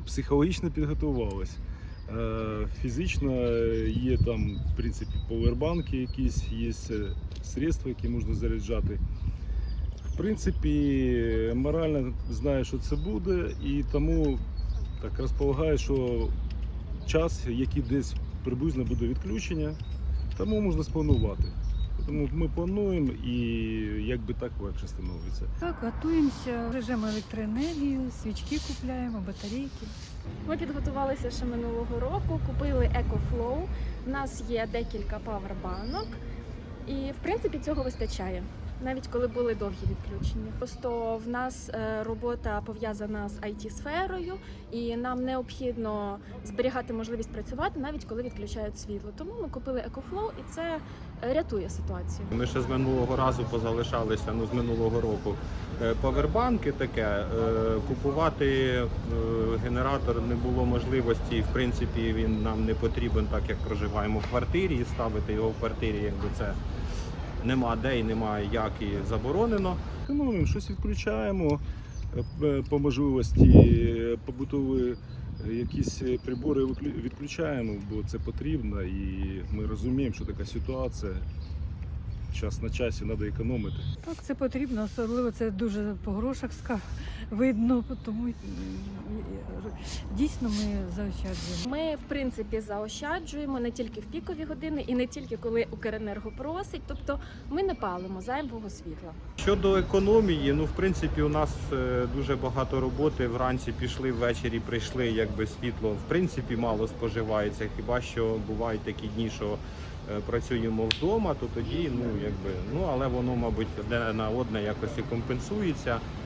Психологічно підготувалися. Е, Фізично є там, в принципі, повербанки якісь, є средства, які можна заряджати. В принципі, морально знаю, що це буде, і тому так розполагаю, що час, який десь приблизно буде відключення, тому можна спланувати. Тому ми плануємо і якби так легше становиться. Так, готуємося, бережемо електроенергію, свічки купляємо, батарейки. Ми підготувалися ще минулого року, купили EcoFlow. В нас є декілька павербанок, і в принципі цього вистачає. Навіть коли були довгі відключення. Просто в нас е, робота пов'язана з it сферою і нам необхідно зберігати можливість працювати навіть коли відключають світло. Тому ми купили EcoFlow і це рятує ситуацію. Ми ще з минулого разу позалишалися, ну з минулого року. Е, Павербанки таке. е, Купувати е, генератор не було можливості. В принципі, він нам не потрібен, так як проживаємо в квартирі, і ставити його в квартирі, якби це нема де і немає як і заборонено. Економимо, щось відключаємо по можливості, е, побутові е, якісь е, прибори відключаємо, бо це потрібно, і ми розуміємо, що така ситуація. Час на часі треба економити. Так, це потрібно, особливо це дуже по грошах видно, тому дійсно ми заощаджуємо. Ми в принципі заощаджуємо не тільки в пікові години і не тільки коли Укренерго просить, тобто ми не палимо зайвого світла. Щодо економії, ну в принципі, у нас е, дуже багато роботи. Вранці пішли, ввечері прийшли, якби світло в принципі мало споживається. Хіба що бувають такі дні, що працюємо вдома, то тоді ну якби ну але воно, мабуть, одне на одне якось і компенсується.